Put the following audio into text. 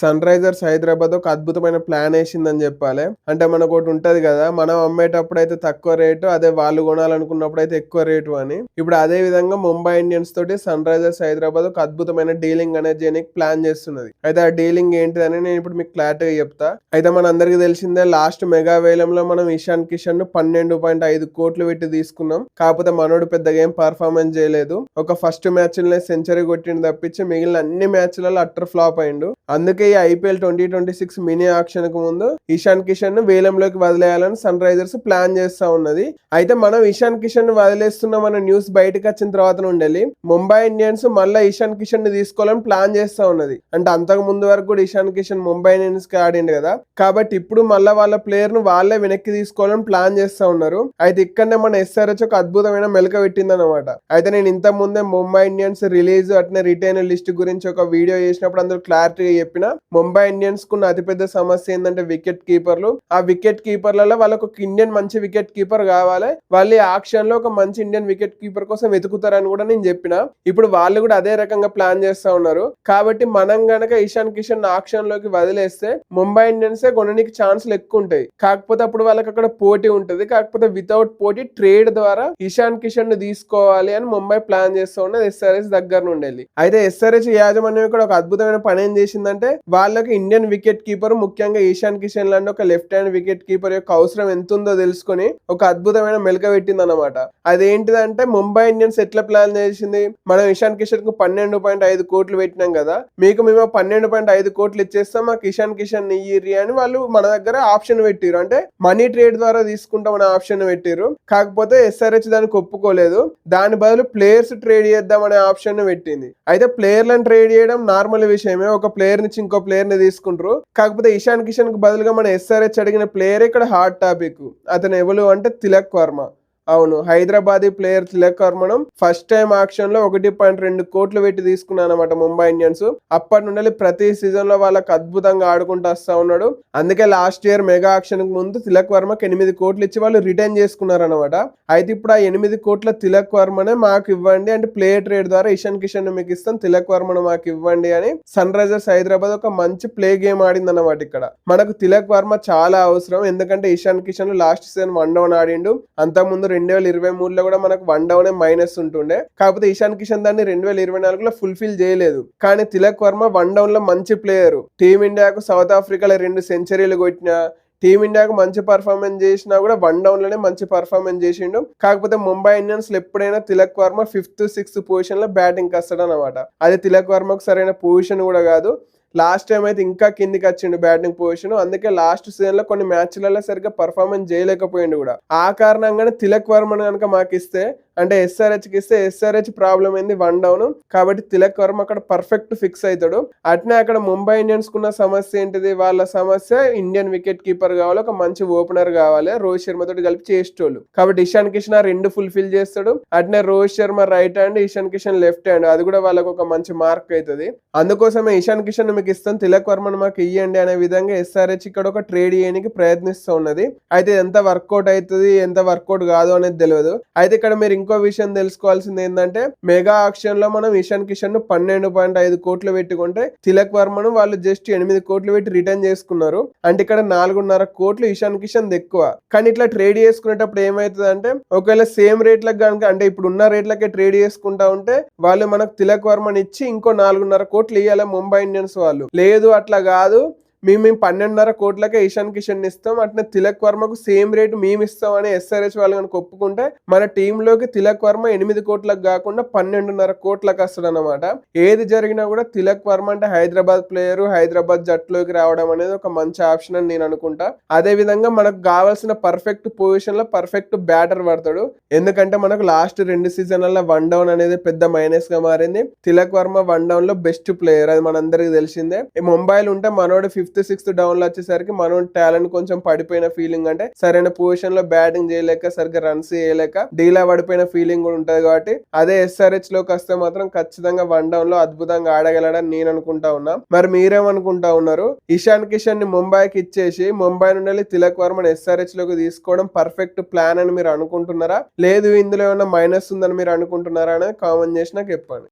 Sun Risers Hyderabad ఒక అద్భుతమైన plan వేసిందని చెప్పాలి. అంటే మనకు ఒకటి ఉంటది కదా మనం అమ్మేటప్పుడు అయితే తక్కువ రేటు అదే వాళ్ళు కొనాలనుకున్నప్పుడు అయితే ఎక్కువ రేటు అని. ఇప్పుడు అదే విధంగా ముంబై ఇండియన్స్ తోటి సన్ రైజర్స్ హైదరాబాద్ ఒక అద్భుతమైన డీలింగ్ అనేది చేయడానికి ప్లాన్ చేస్తున్నది. అయితే ఆ డీలింగ్ ఏంటిదని నేను ఇప్పుడు మీకు క్లారిటీగా చెప్తా. అయితే మన అందరికి తెలిసిందే లాస్ట్ మెగా వేలంలో మనం ఇషాన్ కిషన్ను పన్నెండు పాయింట్ ఐదు కోట్లు పెట్టి తీసుకున్నాం. కాకపోతే మనోడు పెద్దగా ఏం పర్ఫార్మెన్స్ చేయలేదు. ఒక ఫస్ట్ మ్యాచ్ సెంచరీ కొట్టిండు తప్పించి మిగిలిన అన్ని మ్యాచ్లలో అట్టర్ ఫ్లాప్ అయిండు. అందుకే ఈ IPL twenty twenty six mini ఆక్షన్కు ముందు ఇషాన్ కిషన్ను వేలంలోకి వదిలేయాలని సన్ రైజర్స్ ప్లాన్ చేస్తా ఉన్నది. అయితే మనం ఇషాన్ కిషన్ను వదిలేస్తున్నామన్న న్యూస్ బయటకు వచ్చిన తర్వాత ఉండాలి ముంబై ఇండియన్స్ మళ్ళీ ఇషాన్ కిషన్ని తీసుకోవాలని ప్లాన్ చేస్తా ఉన్నది. అంటే అంతకు ముందు వరకు కూడా ఇషాన్ కిషన్ ముంబై ఇండియన్స్కి ఆడిండు కదా. కాబట్టి ఇప్పుడు మళ్ళీ వాళ్ళ ప్లేయర్ను వాళ్ళే వెనక్కి తీసుకోవాలని ప్లాన్ చేస్తా ఉన్నారు. అయితే ఇక్కడనే మన ఎస్ఆర్హెచ్ ఒక అద్భుతమైన మెలక పెట్టింది అనమాట అయితే నేను ఇంత ముందే ముంబై ఇండియన్స్ రిలీజ్ అట్నే రిటైన్ లిస్ట్ గురించి ఒక వీడియో చేసినప్పుడు అందరూ క్లారిటీ చెప్పిన ముంబై ఇండియన్స్ కున్న అతిపెద్ద సమస్య ఏంటంటే వికెట్ కీపర్లు. ఆ వికెట్ కీపర్లలో వాళ్ళకు ఒక ఇండియన్ మంచి వికెట్ కీపర్ కావాలి. వాళ్ళు ఆక్షన్లో ఒక మంచి ఇండియన్ వికెట్ కీపర్ కోసం వెతుకుతారని కూడా నేను చెప్పిన. ఇప్పుడు వాళ్ళు కూడా అదే రకంగా ప్లాన్ చేస్తా ఉన్నారు. కాబట్టి మనం గనక ఇషాన్ కిషన్ ఆక్షన్లోకి వదిలేస్తే ముంబై ఇండియన్స్ కొనడానికి ఛాన్స్లు ఎక్కువ ఉంటాయి. కాకపోతే అప్పుడు వాళ్ళకి అక్కడ పోటీ ఉంటుంది. కాకపోతే వితౌట్ పోటీ ట్రేడ్ ద్వారా ఇషాన్ కిషన్ను తీసుకోవాలి అని ముంబై ప్లాన్ చేస్తూ ఉన్నది ఎస్ఆర్ఎస్ దగ్గర నుండి వెళ్ళి అయితే ఎస్ఆర్ఎస్ యాజమాన్యం కూడా ఒక అద్భుతమైన పని ఏం చేసింది చేసిందంటే వాళ్ళకి ఇండియన్ వికెట్ కీపర్ ముఖ్యంగా ఈశాన్ కిషన్ లాంటి ఒక లెఫ్ట్ హ్యాండ్ వికెట్ కీపర్ యొక్క అవసరం ఎంత ఉందో తెలుసుకొని ఒక అద్భుతమైన మెలక పెట్టింది అనమాట అదేంటిదంటే ముంబై ఇండియన్స్ ఎట్లా ప్లాన్ చేసింది? మనం ఇషాన్ కిషన్కు పన్నెండు పాయింట్ ఐదు కోట్లు పెట్టినాం కదా మీకు మేము పన్నెండు పాయింట్ ఐదు కోట్లు ఇచ్చేస్తాం మాకు ఇషాన్ కిషన్ ఇయ్యిరి అని వాళ్ళు మన దగ్గర ఆప్షన్ పెట్టిరు అంటే మనీ ట్రేడ్ ద్వారా తీసుకుంటామని ఆప్షన్ పెట్టిరు కాకపోతే ఎస్ఆర్హెచ్ దానికి ఒప్పుకోలేదు. దాని బదులు ప్లేయర్స్ ట్రేడ్ చేద్దాం అనే ఆప్షన్ పెట్టింది. అయితే ప్లేయర్లను ట్రేడ్ చేయడం నార్మల్ విషయమే. ఒక ప్లేయర్ నుంచి ఇంకో ప్లేయర్ని తీసుకుంటారు. కాకపోతే ఇషాన్ కిషన్కు బదులుగా మన ఎస్ఆర్హెచ్ అడిగిన ప్లేయర్ ఇక్కడ హాట్ టాపిక్ అతను ఎవరు అంటే తిలక్ వర్మ. అవును హైదరాబాదీ ప్లేయర్ తిలక్ వర్మనం ఫస్ట్ టైం ఆక్షన్లో ఒకటి పాయింట్ రెండు కోట్లు పెట్టి తీసుకున్నాను అనమాట ముంబై ఇండియన్స్. అప్పటి నుండి ప్రతి సీజన్లో వాళ్ళకి అద్భుతంగా ఆడుకుంటూ వస్తా ఉన్నాడు. అందుకే లాస్ట్ ఇయర్ మెగా ఆక్షన్కు ముందు తిలక్ వర్మకి ఎనిమిది కోట్లు ఇచ్చి వాళ్ళు రిటర్న్ చేసుకున్నారు అనమాట అయితే ఇప్పుడు ఆ ఎనిమిది కోట్ల తిలక్ వర్మనే మాకు ఇవ్వండి అంటే ప్లే ట్రేడ్ ద్వారా ఇషాన్ కిషన్ మీకు ఇస్తాం తిలక్ వర్మను మాకు ఇవ్వండి అని సన్ రైజర్స్ హైదరాబాద్ ఒక మంచి ప్లే గేమ్ ఆడింది అనమాట ఇక్కడ. మనకు తిలక్ వర్మ చాలా అవసరం ఎందుకంటే Ishan Kishan last season one down ఆడిండు. అంతకుముందు రెండు వేల ఇరవై మూడులో కూడా మనకు వన్ డౌన్ మైనస్ ఉంటుండే. కాకపోతే ఇషాన్ కిషన్ దాన్ని రెండు వేల ఇరవై నాలుగులో ఫుల్ఫిల్ చేయలేదు. కానీ తిలక్ వర్మ వన్ డౌన్లో మంచి ప్లేయర్ టీమిండియాకు సౌత్ ఆఫ్రికాలో రెండు సెంచరీలు కొట్టిన టీమిండియాకు మంచి పర్ఫార్మెన్స్ చేసినా కూడా వన్ డౌన్లోనే మంచి పర్ఫార్మెన్స్ చేసిండు. కాకపోతే ముంబై ఇండియన్స్ ఎప్పుడైనా తిలక్ వర్మ ఫిఫ్త్ సిక్స్త్ పొజిషన్లో బ్యాటింగ్ వస్తాడు అనమాట అది తిలక్ వర్మకు సరైన పొజిషన్ కూడా కాదు. లాస్ట్ టైం అయితే ఇంకా కిందికి వచ్చిండు బ్యాటింగ్ పొజిషన్. అందుకే లాస్ట్ సీజన్లో కొన్ని మ్యాచ్లలో సరిగ్గా పర్ఫార్మెన్స్ చేయలేకపోయిండు కూడా. ఆ కారణంగానే తిలక్ వర్మను కనుక మాకు ఇస్తే అంటే ఎస్ఆర్హెచ్కి ఇస్తే ఎస్ఆర్హెచ్ ప్రాబ్లం ఏంది? వన్ డౌన్ కాబట్టి తిలక్ వర్మ అక్కడ పర్ఫెక్ట్ ఫిక్స్ అవుతాడు అట్నే అక్కడ ముంబై ఇండియన్స్ కున్న సమస్య ఏంటిది? వాళ్ళ సమస్య ఇండియన్ వికెట్ కీపర్ కావాలి ఒక మంచి ఓపెనర్ కావాలి. రోహిత్ శర్మ తోటి కలిపి చేసేటోళ్ళు. కాబట్టి ఇషాన్ కిషన్ ఆ రెండు ఫుల్ఫిల్ చేస్తాడు. అట్నే Rohit Sharma right hand Ishan Kishan left hand అది కూడా వాళ్ళకు ఒక మంచి మార్క్ అవుతుంది అందుకోసమే ఇషాన్ కిషన్ మీకు ఇస్తాం. తిలక్ వర్మను మాకు ఇయ్యండి అనే విధంగా ఎస్ఆర్హెచ్ ఇక్కడ ఒక ట్రేడ్ చేయడానికి ప్రయత్నిస్తూ ఉన్నది. అయితే ఎంత వర్కౌట్ అవుతుంది ఎంత వర్కౌట్ కాదు అనేది తెలియదు అయితే ఇక్కడ మీరు ఇంకో విషయం తెలుసుకోవాల్సింది ఏంటంటే మెగా ఆక్షన్లో మనం ఇషాన్ కిషన్ను పన్నెండు పాయింట్ ఐదు కోట్లు పెట్టుకుంటే తిలక్ వర్మను వాళ్ళు జస్ట్ ఎనిమిది కోట్లు పెట్టి రిటర్న్ చేసుకున్నారు. అంటే ఇక్కడ నాలుగున్నర కోట్లు ఇషాన్ కిషన్ ఎక్కువ. కానీ ఇట్లా ట్రేడ్ చేసుకునేటప్పుడు ఏమైతుంది అంటే ఒకవేళ సేమ్ రేట్లకు కనుక అంటే ఇప్పుడు ఉన్న రేట్లకే ట్రేడ్ చేసుకుంటా ఉంటే వాళ్ళు మనకు తిలక్ వర్మని ఇచ్చి ఇంకో నాలుగున్నర కోట్లు ఇవ్వాలి ముంబై ఇండియన్స్ వాళ్ళు. లేదు అట్లా కాదు. మేము మేము పన్నెండున్నర కోట్లకే ఇషాన్ కిషన్ ఇస్తాం. అట్నే తిలక్ వర్మకు సేమ్ రేట్ మేము ఇస్తాం అని ఎస్ఆర్హెచ్ వాళ్ళు కనుక ఒప్పుకుంటే మన టీంలోకి తిలక్ వర్మ ఎనిమిది కోట్లకు కాకుండా పన్నెండున్నర కోట్లకు వస్తాడు అనమాట ఏది జరిగినా కూడా తిలక్ వర్మ అంటే హైదరాబాద్ ప్లేయర్ హైదరాబాద్ జట్టులోకి రావడం అనేది ఒక మంచి ఆప్షన్ అని నేను అనుకుంటా. అదే విధంగా మనకు కావాల్సిన పర్ఫెక్ట్ పొజిషన్లో పర్ఫెక్ట్ బ్యాటర్ పడతాడు. ఎందుకంటే మనకు లాస్ట్ రెండు సీజన్లలో వన్ డౌన్ అనేది పెద్ద మైనస్గా మారింది. తిలక్ వర్మ వన్ డౌన్లో బెస్ట్ ప్లేయర్ అది మనందరికి తెలిసిందే. ముంబైలో ఉంటే మనోడు ఫిఫ్త్ సిక్స్త్ డౌన్లో వచ్చేసరికి మనం టాలెంట్ కొంచెం పడిపోయిన ఫీలింగ్ అంటే సరైన పొజిషన్లో బ్యాటింగ్ చేయలేక సరిగ్గా రన్స్ చేయలేక డీలా పడిపోయిన ఫీలింగ్ కూడా ఉంటది కాబట్టి అదే ఎస్ఆర్హెచ్లోకి వస్తే మాత్రం ఖచ్చితంగా వన్ డౌన్లో అద్భుతంగా ఆడగలడని నేను అనుకుంటా ఉన్నా. మరి మీరేమనుకుంటా ఉన్నారు? ఇషాన్ కిషన్ని ముంబైకి ఇచ్చేసి ముంబై నుండి తిలక్ వర్మని ఎస్ఆర్హెచ్లోకి తీసుకోవడం పర్ఫెక్ట్ ప్లాన్ అని మీరు అనుకుంటున్నారా? లేదు ఇందులో ఏమైనా మైనస్ ఉందని మీరు అనుకుంటున్నారా అనేది కామెంట్ చేసి నాకు చెప్పండి.